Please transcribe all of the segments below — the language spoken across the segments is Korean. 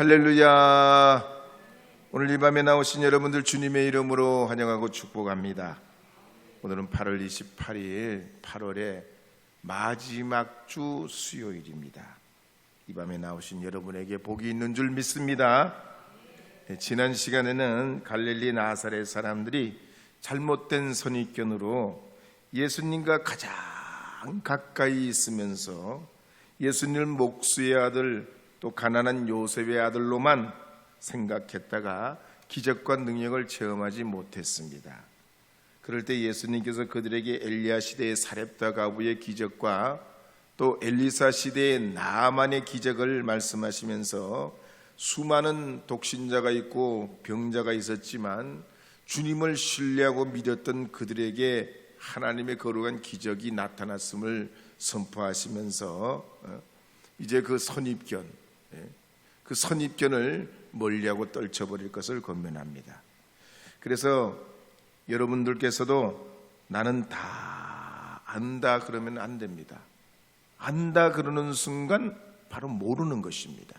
할렐루야. 오늘 이 밤에 나오신 여러분들 주님의 이름으로 환영하고 축복합니다. 오늘은 8월 28일 8월의 마지막 주 수요일입니다. 이 밤에 나오신 여러분에게 복이 있는 줄 믿습니다. 네, 지난 시간에는 갈릴리 나사렛 사람들이 잘못된 선입견으로 예수님과 가장 가까이 있으면서 예수님을 목수의 아들 또 가난한 요셉의 아들로만 생각했다가 기적과 능력을 체험하지 못했습니다. 그럴 때 예수님께서 그들에게 엘리야 시대의 사렙다 가부의 기적과 또 엘리사 시대의 나만의 기적을 말씀하시면서 수많은 독신자가 있고 병자가 있었지만 주님을 신뢰하고 믿었던 그들에게 하나님의 거룩한 기적이 나타났음을 선포하시면서 어, 이제 그 선입견, 예, 그 선입견을 멀리하고 떨쳐버릴 것을 권면합니다. 그래서 여러분들께서도 나는 다 안다 그러면 안 됩니다. 안다 그러는 순간 바로 모르는 것입니다.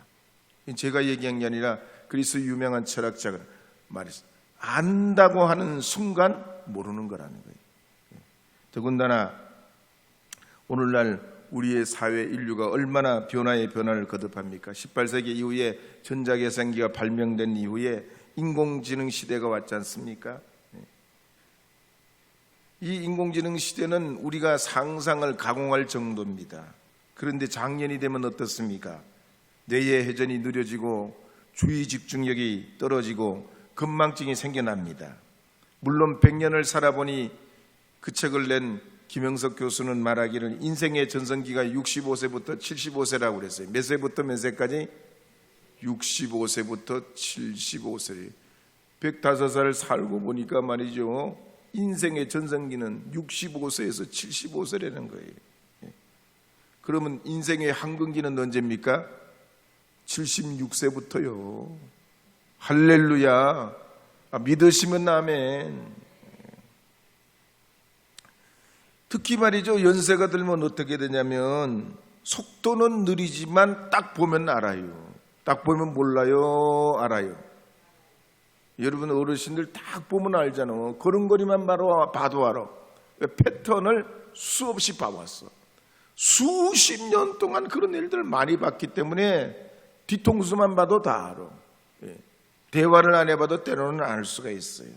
제가 얘기한 게 아니라 그리스 유명한 철학자가 말했어요. 안다고 하는 순간 모르는 거라는 거예요. 더군다나 오늘날 우리의 사회 인류가 얼마나 변화의 변화를 거듭합니까? 18세기 이후에 전자계산기가 발명된 이후에 인공지능 시대가 왔지 않습니까? 이 인공지능 시대는 우리가 상상을 가공할 정도입니다. 그런데 작년이 되면 어떻습니까? 뇌의 회전이 느려지고 주의 집중력이 떨어지고 건망증이 생겨납니다. 물론 100년을 살아보니 그 책을 낸 김영석 교수는 말하기를 인생의 전성기가 65세부터 75세라고 그랬어요. 몇 세부터 몇 세까지? 65세부터 75세. 105살 살고 보니까 말이죠. 인생의 전성기는 65세에서 75세라는 거예요. 예. 그러면 인생의 한근기는 언제입니까? 76세부터요. 할렐루야. 아, 믿으시면 아멘. 특히 말이죠. 연세가 들면 어떻게 되냐면 속도는 느리지만 딱 보면 알아요. 딱 보면 몰라요. 알아요. 여러분 어르신들 딱 보면 알잖아. 걸음걸이만 바로 봐도 알아. 패턴을 수없이 봐왔어. 수십 년 동안 그런 일들을 많이 봤기 때문에 뒤통수만 봐도 다 알아. 예. 대화를 안 해봐도 때로는 알 수가 있어요.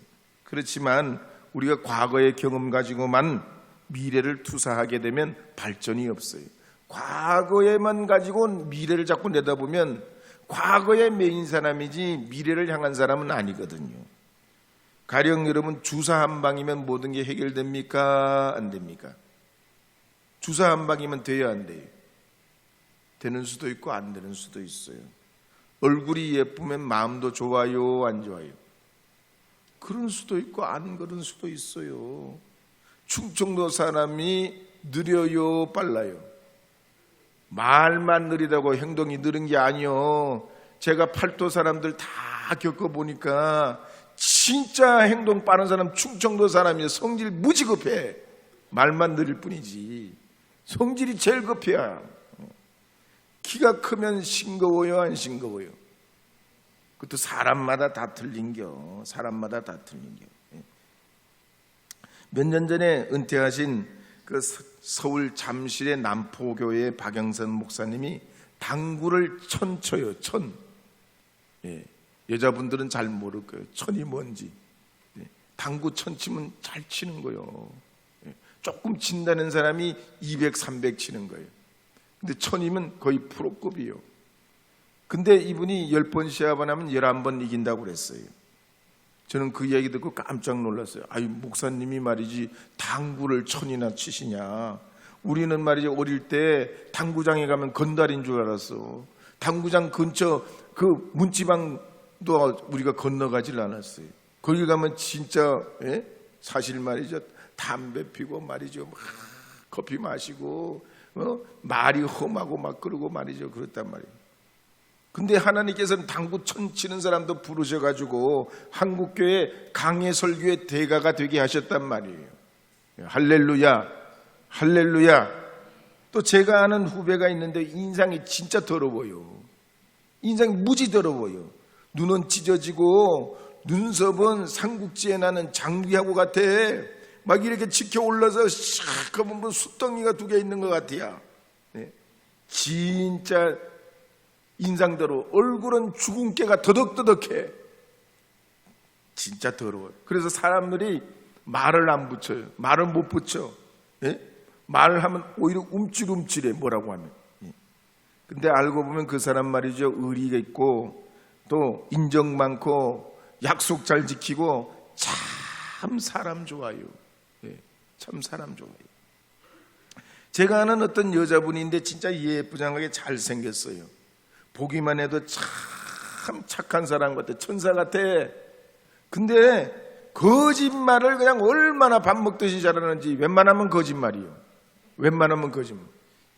그렇지만 우리가 과거의 경험 가지고만 미래를 투사하게 되면 발전이 없어요. 과거에만 가지고 미래를 자꾸 내다보면 과거에 메인 사람이지 미래를 향한 사람은 아니거든요. 가령 여러분 주사 한 방이면 모든 게 해결됩니까? 안 됩니까? 주사 한 방이면 돼야 안 돼요. 되는 수도 있고 안 되는 수도 있어요. 얼굴이 예쁘면 마음도 좋아요, 안 좋아요? 그런 수도 있고 안 그런 수도 있어요. 충청도 사람이 느려요, 빨라요? 말만 느리다고 행동이 느린 게 아니요. 제가 팔도 사람들 다 겪어보니까 진짜 행동 빠른 사람 충청도 사람이 성질 무지 급해. 말만 느릴 뿐이지. 성질이 제일 급해야. 키가 크면 싱거워요, 안 싱거워요? 그것도 사람마다 다 틀린겨. 사람마다 다 틀린겨. 몇 년 전에 은퇴하신 그 서울 잠실의 남포교회 박영선 목사님이 당구를 천 쳐요, 천. 예, 여자분들은 잘 모를 거예요. 천이 뭔지. 예, 당구 천 치면 잘 치는 거예요. 예, 조금 친다는 사람이 200, 300 치는 거예요. 근데 천이면 거의 프로급이에요. 근데 이분이 10번 시합을 하면 11번 이긴다고 그랬어요. 저는 그 이야기 듣고 깜짝 놀랐어요. 아유, 목사님이 말이지 당구를 천이나 치시냐. 우리는 말이지 어릴 때 당구장에 가면 건달인 줄 알았어. 당구장 근처 그 문지방도 우리가 건너가질 않았어요. 거기 가면 진짜 예? 사실 말이죠. 담배 피고 말이죠. 막 커피 마시고 어? 말이 험하고 막 그러고 말이죠. 그렇단 말이에요. 근데 하나님께서는 당구 천 치는 사람도 부르셔가지고 한국교회 강해 설교의 대가가 되게 하셨단 말이에요. 할렐루야, 할렐루야. 또 제가 아는 후배가 있는데 인상이 진짜 더러워요. 인상이 무지 더러워요. 눈은 찢어지고 눈썹은 삼국지에 나는 장비하고 같아. 막 이렇게 치켜 올라서 샥 하면 뭐 숫덩이가 두 개 있는 것 같아요. 네. 진짜 인상대로 얼굴은 죽은 깨가 더덕더덕해. 진짜 더러워요. 그래서 사람들이 말을 안 붙여요. 말을 못 붙여. 예? 말을 하면 오히려 움찔움찔해. 뭐라고 하면. 예. 근데 알고 보면 그 사람 말이죠. 의리가 있고 또 인정 많고 약속 잘 지키고 참 사람 좋아요. 예. 참 사람 좋아요. 제가 아는 어떤 여자분인데 진짜 예쁘장하게 잘생겼어요. 보기만 해도 참 착한 사람 같아. 천사 같아. 근데 거짓말을 그냥 얼마나 밥 먹듯이 잘하는지 웬만하면 거짓말이요. 웬만하면 거짓말.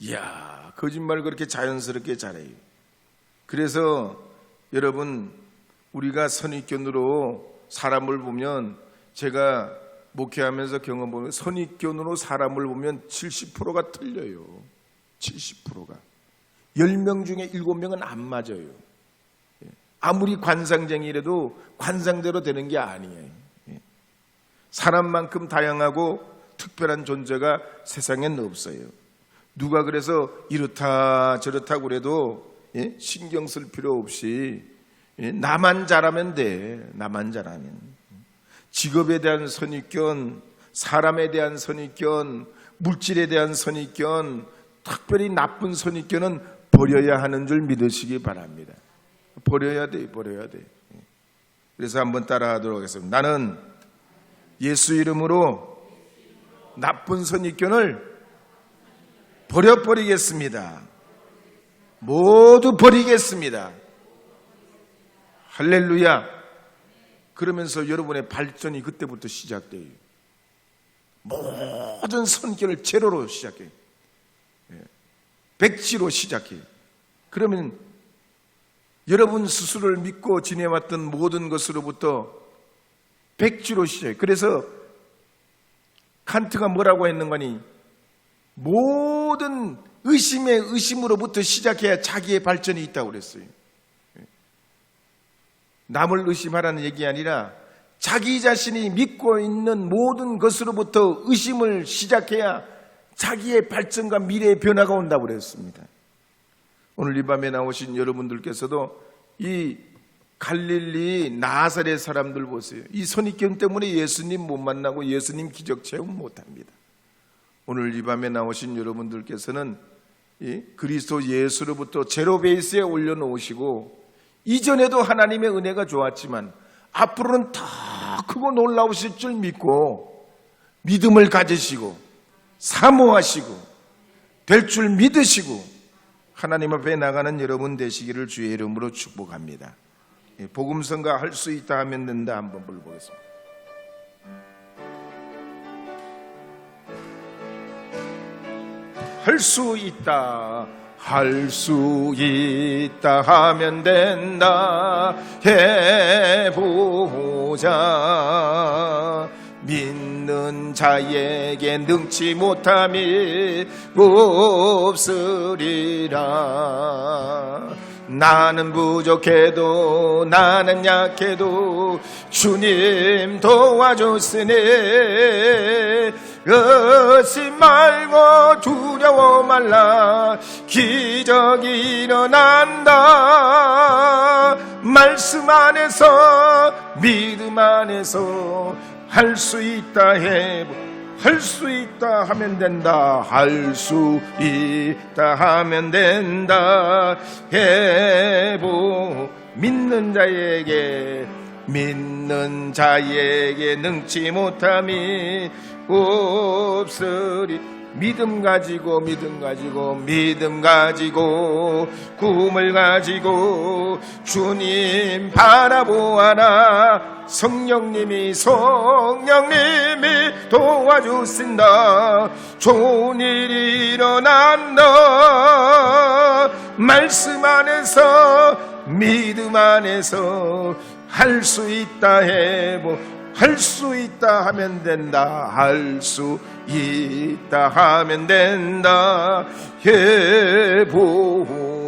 이야, 거짓말을 그렇게 자연스럽게 잘해요. 그래서 여러분, 우리가 선입견으로 사람을 보면 제가 목회하면서 경험 보면 선입견으로 사람을 보면 70%가 틀려요. 70%가. 10명 중에 7명은 안 맞아요. 예. 아무리 관상쟁이라도 관상대로 되는 게 아니에요. 예. 사람만큼 다양하고 특별한 존재가 세상엔 없어요. 누가 그래서 이렇다 저렇다 그래도 예? 신경 쓸 필요 없이 나만 잘하면 돼. 나만 잘하면. 직업에 대한 선입견, 사람에 대한 선입견, 물질에 대한 선입견, 특별히 나쁜 선입견은 버려야 하는 줄 믿으시기 바랍니다. 버려야 돼, 버려야 돼. 그래서 한번 따라하도록 하겠습니다. 나는 예수 이름으로 나쁜 선입견을 버려버리겠습니다. 모두 버리겠습니다. 할렐루야. 그러면서 여러분의 발전이 그때부터 시작돼요. 모든 선결을 제로로 시작해요. 예. 백지로 시작해요. 그러면 여러분 스스로를 믿고 지내왔던 모든 것으로부터 백지로 시작해요. 그래서 칸트가 뭐라고 했는 거니? 모든 의심의 의심으로부터 시작해야 자기의 발전이 있다고 그랬어요. 남을 의심하라는 얘기 아니라 자기 자신이 믿고 있는 모든 것으로부터 의심을 시작해야 자기의 발전과 미래의 변화가 온다고 그랬습니다. 오늘 이 밤에 나오신 여러분들께서도 이 갈릴리 나사렛 사람들 보세요. 이 선입견 때문에 예수님 못 만나고 예수님 기적 체험 못 합니다. 오늘 이 밤에 나오신 여러분들께서는 그리스도 예수로부터 제로 베이스에 올려놓으시고 이전에도 하나님의 은혜가 좋았지만 앞으로는 더 크고 놀라우실 줄 믿고 믿음을 가지시고 사모하시고 될 줄 믿으시고 하나님 앞에 나가는 여러분 되시기를 주의 이름으로 축복합니다. 예, 복음성가 할 수 있다 하면 된다 한번 불러보겠습니다. 할 수 있다. 할 수 있다 하면 된다 해보자 믿는 자에게 능치 못함이 없으리라. 나는 부족해도 나는 약해도 주님 도와줬으니 의심 말고 두려워 말라. 기적이 일어난다. 말씀 안에서 믿음 안에서 할 수 있다 해 할 수 있다 하면 된다 할 수 있다 하면 된다 해보. 믿는 자에게 믿는 자에게 능치 못함이 없으리 믿음 가지고 믿음 가지고 믿음 가지고 꿈을 가지고 주님 바라보아라. 성령님이 성령님이 도와주신다. 좋은 일이 일어난다. 말씀 안에서 믿음 안에서 할 수 있다 해보 할 수 있다 하면 된다 할 수 있다 하면 된다.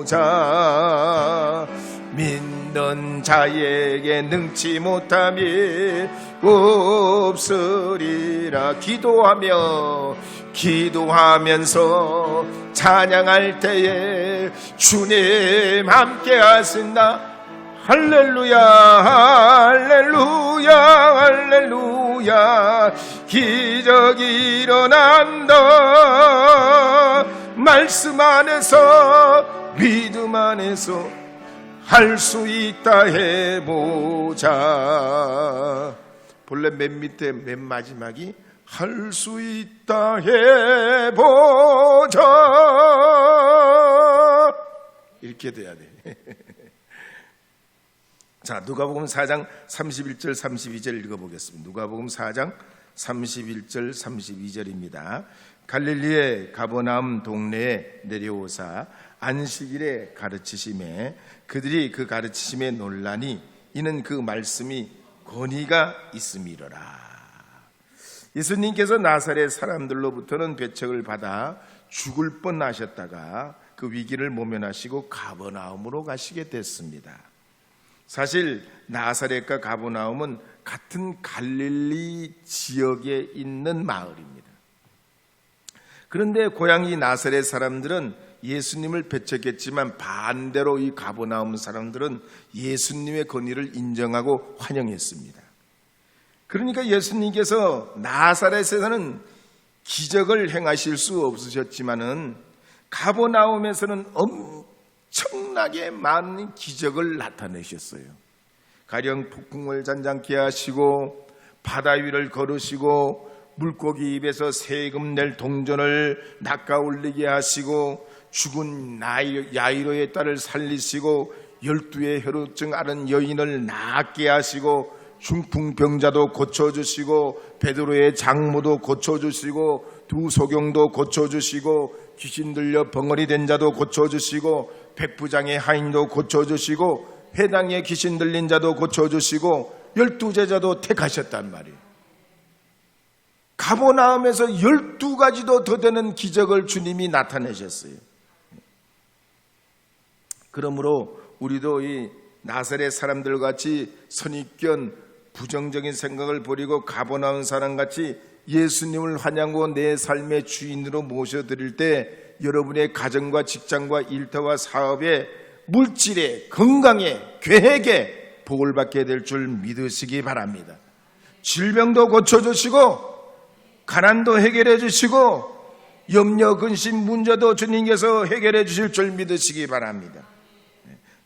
해보자. 믿는 자에게 능치 못함이 없으리라. 기도하며 기도하면서 찬양할 때에 주님 함께 하신다 할렐루야 할렐루야 할렐루야. 기적이 일어난다. 말씀 안에서 믿음 안에서 할 수 있다 해보자. 본래 맨 밑에 맨 마지막이 할 수 있다 해보자. 이렇게 돼야 돼 자, 누가복음 4장 31절 32절 읽어 보겠습니다. 누가복음 4장 31절 32절입니다. 갈릴리의 가버나움 동네에 내려오사 안식일에 가르치심에 그들이 그 가르치심에 논란이 이는 그 말씀이 권위가 있음이로라. 예수님께서 나사렛 사람들로부터는 배척을 받아 죽을 뻔하셨다가 그 위기를 모면하시고 가버나움으로 가시게 됐습니다. 사실 나사렛과 가보나움은 같은 갈릴리 지역에 있는 마을입니다. 그런데 고향이 나사렛 사람들은 예수님을 배척했지만 반대로 이 가보나움 사람들은 예수님의 권위를 인정하고 환영했습니다. 그러니까 예수님께서 나사렛에서는 기적을 행하실 수 없으셨지만은 가보나움에서는 엄 청나게 많은 기적을 나타내셨어요. 가령 폭풍을 잔잔케 하시고 바다 위를 걸으시고 물고기 입에서 세금 낼 동전을 낚아 올리게 하시고 죽은 야이로의 딸을 살리시고 열두의 혈우증 앓은 여인을 낫게 하시고 중풍병자도 고쳐주시고 베드로의 장모도 고쳐주시고 두 소경도 고쳐주시고 귀신 들려 벙어리 된 자도 고쳐주시고 백부장의 하인도 고쳐주시고 회당의 귀신 들린 자도 고쳐주시고 열두 제자도 택하셨단 말이에요. 가보나움에서 열두 가지도 더 되는 기적을 주님이 나타내셨어요. 그러므로 우리도 이 나사렛 사람들 같이 선입견 부정적인 생각을 버리고 가보나운 사람 같이 예수님을 환영하고 내 삶의 주인으로 모셔드릴 때 여러분의 가정과 직장과 일터와 사업에 물질에 건강에 계획에 복을 받게 될 줄 믿으시기 바랍니다. 질병도 고쳐주시고 가난도 해결해 주시고 염려 근심 문제도 주님께서 해결해 주실 줄 믿으시기 바랍니다.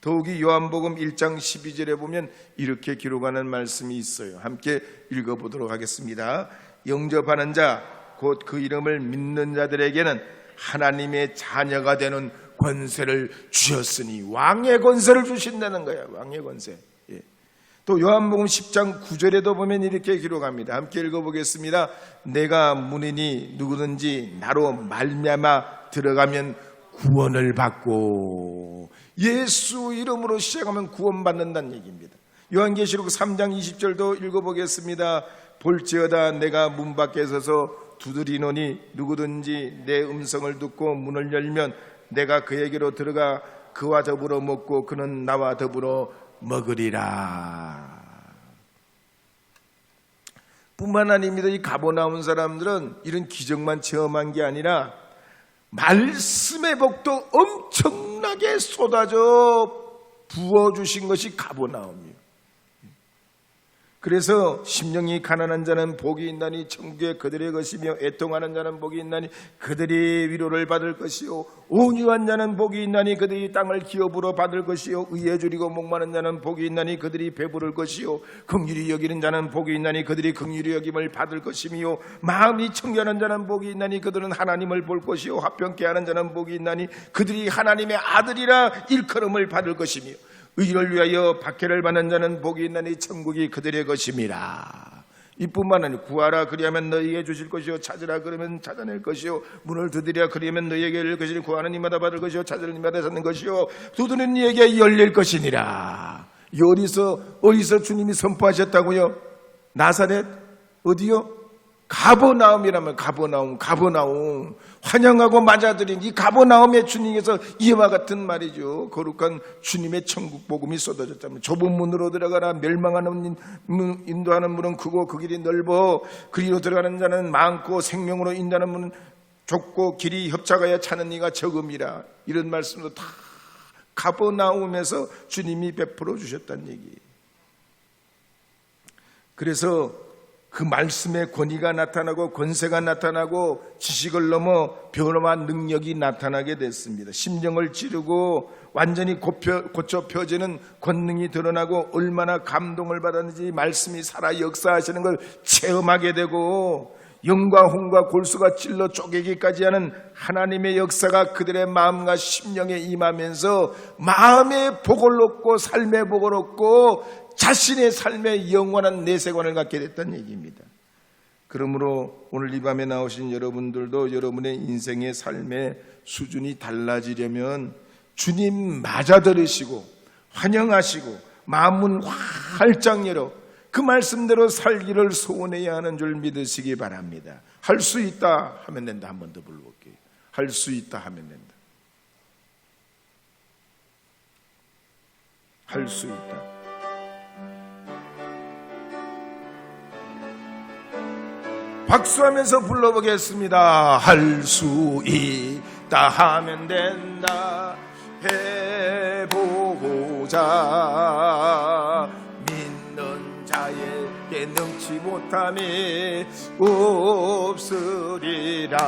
더욱이 요한복음 1장 12절에 보면 이렇게 기록하는 말씀이 있어요. 함께 읽어보도록 하겠습니다. 영접하는 자, 곧 그 이름을 믿는 자들에게는 하나님의 자녀가 되는 권세를 주셨으니 왕의 권세를 주신다는 거야. 왕의 권세. 예. 또 요한복음 10장 9절에도 보면 이렇게 기록합니다. 함께 읽어보겠습니다. 내가 문이니 누구든지 나로 말미암아 들어가면 구원을 받고 예수 이름으로 시작하면 구원받는다는 얘기입니다. 요한계시록 3장 20절도 읽어보겠습니다. 볼지어다 내가 문 밖에 서서 두드리노니 누구든지 내 음성을 듣고 문을 열면 내가 그에게로 들어가 그와 더불어 먹고 그는 나와 더불어 먹으리라. 뿐만 아닙니다. 이 가보나온 사람들은 이런 기적만 체험한 게 아니라 말씀의 복도 엄청나게 쏟아져 부어주신 것이 가보나움이에요. 그래서 심령이 가난한 자는 복이 있나니 천국에 그들의 것이며 애통하는 자는 복이 있나니 그들이 위로를 받을 것이요 온유한 자는 복이 있나니 그들이 땅을 기업으로 받을 것이요 의에 줄이고 목마른 자는 복이 있나니 그들이 배부를 것이요 긍휼히 여기는 자는 복이 있나니 그들이 긍휼히 여김을 받을 것이며 마음이 청결한 자는 복이 있나니 그들은 하나님을 볼 것이요 화평케 하는 자는 복이 있나니 그들이 하나님의 아들이라 일컬음을 받을 것이며 의를 위하여 박해를 받는 자는 복이 있나니 천국이 그들의 것임이라. 이뿐만 아니라 구하라 그리하면 너희에게 주실 것이요 찾으라 그러면 찾아낼 것이요 문을 두드리라 그리하면 너희에게 열릴 것이니 구하는 이마다 받을 것이요 찾으는 이마다 찾는 것이요 두드리는 이에게 열릴 것이니라. 이 어디서 어디서 주님이 선포하셨다고요? 나사렛 어디요? 가버나움이라면 가버나움 가버나움 환영하고 맞아들인 이 가버나움의 주님께서 이와 같은 말이죠. 거룩한 주님의 천국 복음이 쏟아졌다면 좁은 문으로 들어가라 멸망하는 문, 인도하는 문은 크고 그 길이 넓어 그리로 들어가는 자는 많고 생명으로 인도하는 문은 좁고 길이 협착하여 차는 이가 적음이라 이런 말씀도 다 가버나움에서 주님이 베풀어 주셨다는 얘기. 그래서 그 말씀의 권위가 나타나고 권세가 나타나고 지식을 넘어 변화한 능력이 나타나게 됐습니다. 심령을 찌르고 완전히 고쳐, 고쳐 펴지는 권능이 드러나고 얼마나 감동을 받았는지 말씀이 살아 역사하시는 걸 체험하게 되고 영과 홍과 골수가 찔러 쪼개기까지 하는 하나님의 역사가 그들의 마음과 심령에 임하면서 마음의 복을 얻고 삶의 복을 얻고 자신의 삶의 영원한 내세관을 갖게 됐다는 얘기입니다. 그러므로 오늘 이 밤에 나오신 여러분들도 여러분의 인생의 삶의 수준이 달라지려면 주님 맞아들으시고 환영하시고 마음은 활짝 열어 그 말씀대로 살기를 소원해야 하는 줄 믿으시기 바랍니다. 할 수 있다 하면 된다. 한 번 더 불러볼게요. 할 수 있다 하면 된다. 할 수 있다. 박수하면서 불러보겠습니다. 할 수 있다 하면 된다. 해보자. 믿는 자에게 능치 못함이 없으리라.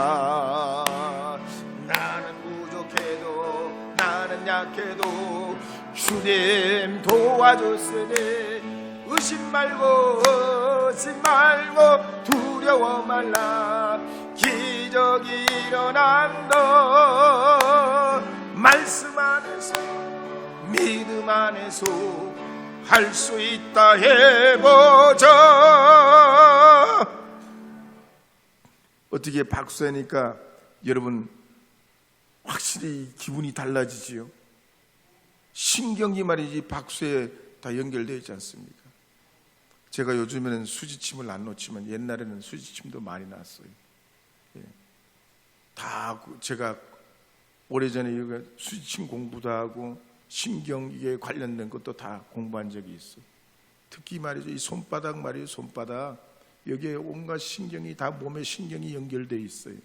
나는 부족해도 나는 약해도 주님 도와줬으니 의심 말고 의심 말고 두려워 말라 기적이 일어난다 말씀 안에서 믿음 안에서 할 수 있다 해보자 어떻게 박수하니까 여러분 확실히 기분이 달라지지요 신경이 말이지 박수에 다 연결되어 있지 않습니까? 제가 요즘에는 수지침을 안 놓지만 옛날에는 수지침도 많이 났어요. 예. 다 그- 제가 오래전에 수지침 공부도 하고 신경에 관련된 것도 다 공부한 적이 있어요. 특히 말이죠. 이 손바닥 말이에요. 손바닥. 여기에 온갖 신경이 다 몸에 신경이 연결되어 있어요.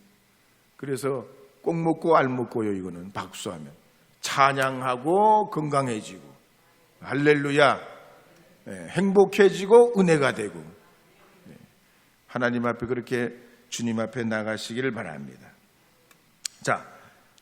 그래서 꼭 먹고 알 먹고요. 이거는 박수하면. 찬양하고 건강해지고. 할렐루야. 예, 행복해지고 은혜가 되고 네, 하나님 앞에 그렇게 주님 앞에 나가시기를 바랍니다. 자,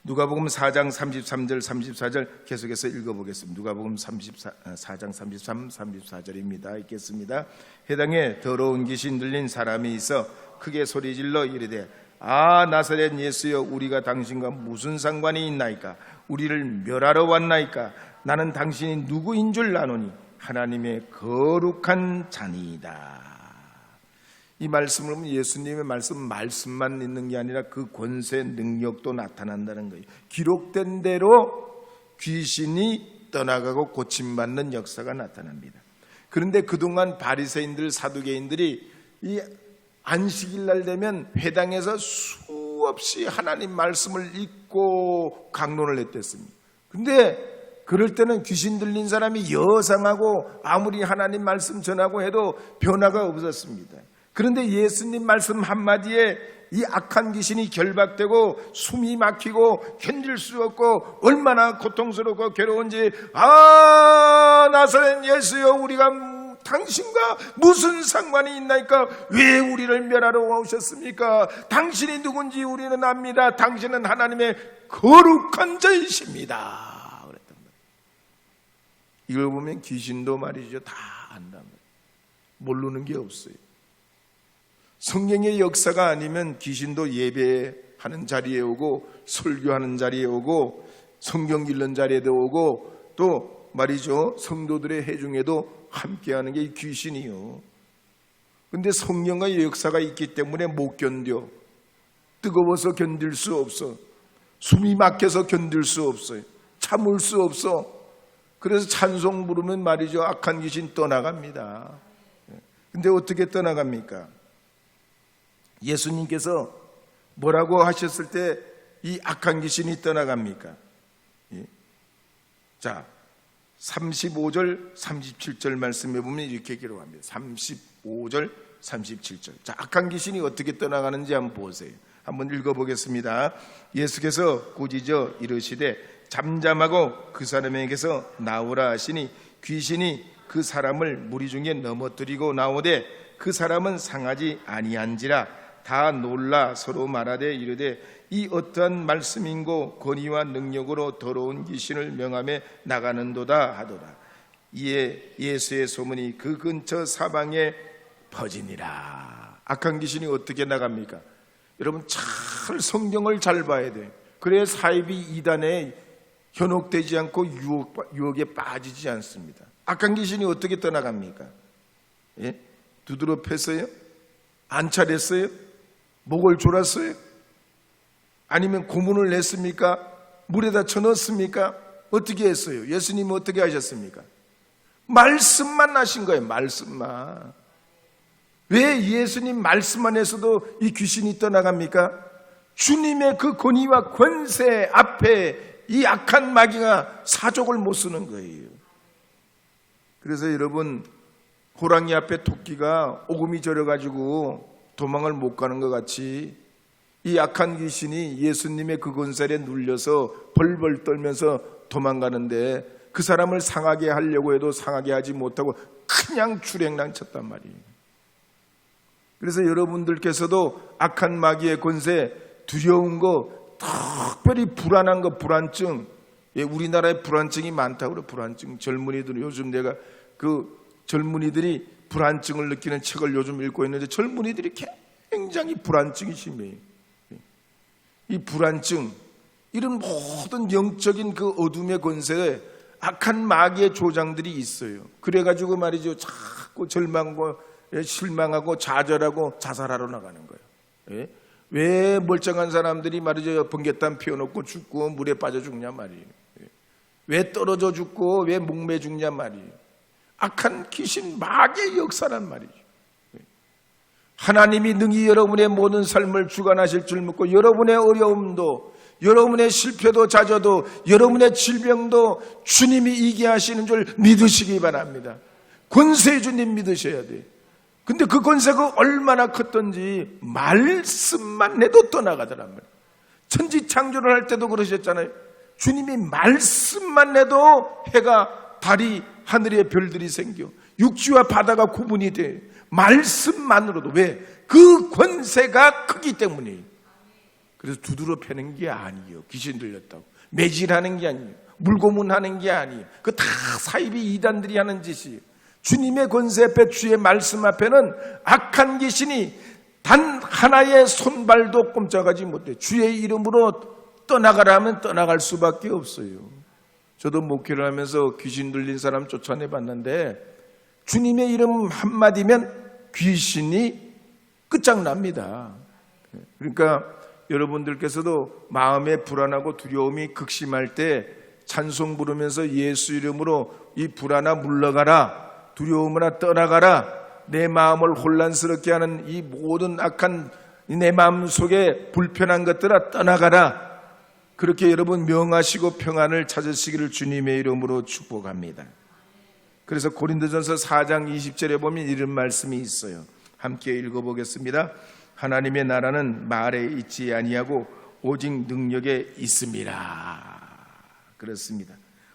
누가복음 4장 33절 34절 계속해서 읽어보겠습니다. 누가복음 34장 33, 34절입니다. 읽겠습니다. 해당에 더러운 귀신 들린 사람이 있어 크게 소리질러 이르되 아 나사렛 예수여 우리가 당신과 무슨 상관이 있나이까 우리를 멸하러 왔나이까 나는 당신이 누구인 줄 아노니 하나님의 거룩한 자니이다. 이 말씀을 보면 예수님의 말씀 말씀만 있는 게 아니라 그 권세 능력도 나타난다는 거예요. 기록된 대로 귀신이 떠나가고 고침받는 역사가 나타납니다. 그런데 그동안 바리새인들 사두개인들이 이 안식일 날 되면 회당에서 수없이 하나님 말씀을 읽고 강론을 했댔습니다. 근데 그럴 때는 귀신 들린 사람이 여상하고 아무리 하나님 말씀 전하고 해도 변화가 없었습니다. 그런데 예수님 말씀 한마디에 이 악한 귀신이 결박되고 숨이 막히고 견딜 수 없고 얼마나 고통스럽고 괴로운지 아 나사렛 예수여 우리가 당신과 무슨 상관이 있나이까 왜 우리를 멸하러 오셨습니까 당신이 누군지 우리는 압니다 당신은 하나님의 거룩한 자이십니다 이걸 보면 귀신도 말이죠. 다 안다. 모르는 게 없어요. 성령의 역사가 아니면 귀신도 예배하는 자리에 오고 설교하는 자리에 오고 성경 읽는 자리에도 오고 또 말이죠. 성도들의 해중에도 함께하는 게 귀신이요. 근데 성령의 역사가 있기 때문에 못 견뎌. 뜨거워서 견딜 수 없어. 숨이 막혀서 견딜 수 없어요. 참을 수 없어. 그래서 찬송 부르면 말이죠. 악한 귀신 떠나갑니다. 근데 어떻게 떠나갑니까? 예수님께서 뭐라고 하셨을 때 이 악한 귀신이 떠나갑니까? 예. 자, 35절, 37절 말씀해 보면 이렇게 기록합니다. 35절, 37절. 자, 악한 귀신이 어떻게 떠나가는지 한번 보세요. 한번 읽어보겠습니다. 예수께서 꾸짖어 이르시되 잠잠하고 그 사람에게서 나오라 하시니 귀신이 그 사람을 무리 중에 넘어뜨리고 나오되 그 사람은 상하지 아니한지라 다 놀라 서로 말하되 이르되 이 어떠한 말씀인고 권위와 능력으로 더러운 귀신을 명함에 나가는도다 하도다. 이에 예수의 소문이 그 근처 사방에 퍼지니라. 악한 귀신이 어떻게 나갑니까? 여러분 잘 성경을 잘 봐야 돼. 그래야 사입이 이단에 현혹되지 않고 유혹, 유혹에 빠지지 않습니다. 악한 귀신이 어떻게 떠나갑니까? 예? 두드러 팼어요? 안 차렸어요? 목을 졸았어요? 아니면 고문을 냈습니까? 물에다 쳐넣었습니까? 어떻게 했어요? 예수님은 어떻게 하셨습니까? 말씀만 하신 거예요. 말씀만. 왜 예수님 말씀만 해서도 이 귀신이 떠나갑니까? 주님의 그 권위와 권세 앞에 이 악한 마귀가 사족을 못 쓰는 거예요. 그래서 여러분 호랑이 앞에 토끼가 오금이 저려가지고 도망을 못 가는 것 같이 이 악한 귀신이 예수님의 그 권세에 눌려서 벌벌 떨면서 도망가는데 그 사람을 상하게 하려고 해도 상하게 하지 못하고 그냥 출행난 쳤단 말이에요. 그래서 여러분들께서도 악한 마귀의 권세, 두려운 거, 특별히 불안한 거, 불안증, 예, 우리나라에 불안증이 많다고 그래, 불안증. 젊은이들, 요즘 내가 그 젊은이들이 불안증을 느끼는 책을 요즘 읽고 있는데 젊은이들이 굉장히 불안증이 심해요. 이 불안증, 이런 모든 영적인 그 어둠의 권세에 악한 마귀의 조장들이 있어요. 그래가지고 말이죠. 자꾸 절망하고 실망하고 좌절하고 자살하러 나가는 거예요. 예? 왜 멀쩡한 사람들이 말이죠. 번개땀 피워놓고 죽고 물에 빠져 죽냐 말이에요. 예? 왜 떨어져 죽고 왜 목매 죽냐 말이에요. 악한 귀신 마귀의 역사란 말이죠. 예? 하나님이 능히 여러분의 모든 삶을 주관하실 줄 믿고 여러분의 어려움도 여러분의 실패도 자저도 여러분의 질병도 주님이 이기 하시는 줄 믿으시기 바랍니다. 권세 주님 믿으셔야 돼요. 근데 그 권세가 얼마나 컸던지 말씀만 해도 떠나가더란 말이에요. 천지 창조를 할 때도 그러셨잖아요. 주님이 말씀만 해도 해가 달이 하늘의 별들이 생겨 육지와 바다가 구분이 돼. 말씀만으로도 왜? 그 권세가 크기 때문이에요. 그래서 두드러 패는 게 아니에요. 귀신 들렸다고. 매질하는 게 아니에요. 물고문하는 게 아니에요. 그 다 사입이 이단들이 하는 짓이에요. 주님의 권세 앞에 주의 말씀 앞에는 악한 귀신이 단 하나의 손발도 꼼짝하지 못해. 주의 이름으로 떠나가라 하면 떠나갈 수밖에 없어요. 저도 목회를 하면서 귀신 들린 사람 쫓아내 봤는데 주님의 이름 한마디면 귀신이 끝장납니다. 그러니까 여러분들께서도 마음에 불안하고 두려움이 극심할 때 찬송 부르면서 예수 이름으로 이 불안아 물러가라. 두려움이나 떠나가라. 내 마음을 혼란스럽게 하는 이 모든 악한 내 마음 속에 불편한 것들아 떠나가라. 그렇게 여러분 명하시고 평안을 찾으시기를 주님의 이름으로 축복합니다. 그래서 고린도전서 4장 20절에 보면 이런 말씀이 있어요. 함께 읽어보겠습니다. 하나님의 나라는 말에 있지 아니하고 오직 능력에 있습니다. 그렇습니다.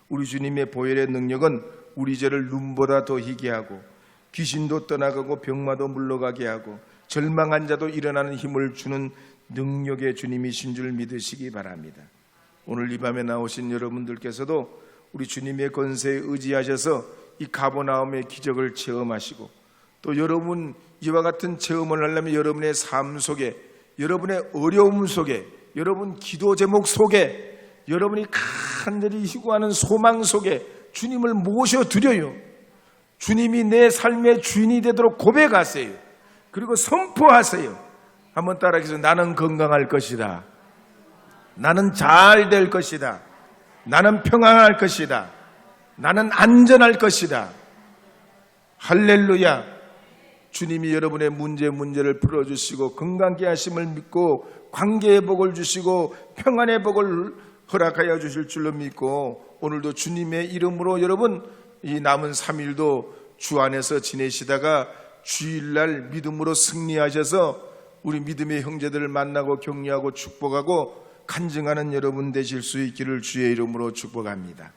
우리 주님의 보혈의 능력은 우리 죄를 눈보다 더 희게 하고 귀신도 떠나가고 병마도 물러가게 하고 절망한 자도 일어나는 힘을 주는 능력의 주님이신 줄 믿으시기 바랍니다. 오늘 이 밤에 나오신 여러분들께서도 우리 주님의 권세에 의지하셔서 이 가보나움의 기적을 체험하시고 또 여러분 이와 같은 체험을 하려면 여러분의 삶 속에 여러분의 어려움 속에 여러분 기도 제목 속에 여러분이 간절히 희구하는 소망 속에 주님을 모셔 드려요. 주님이 내 삶의 주인이 되도록 고백하세요. 그리고 선포하세요. 한번 따라해서 나는 건강할 것이다. 나는 잘 될 것이다. 나는 평안할 것이다. 나는 안전할 것이다. 할렐루야. 주님이 여러분의 문제 문제를 풀어주시고 건강케 하심을 믿고 관계의 복을 주시고 평안의 복을 허락하여 주실 줄로 믿고 오늘도 주님의 이름으로 여러분 이 남은 3일도 주 안에서 지내시다가 주일날 믿음으로 승리하셔서 우리 믿음의 형제들을 만나고 격려하고 축복하고 간증하는 여러분 되실 수 있기를 주의 이름으로 축복합니다.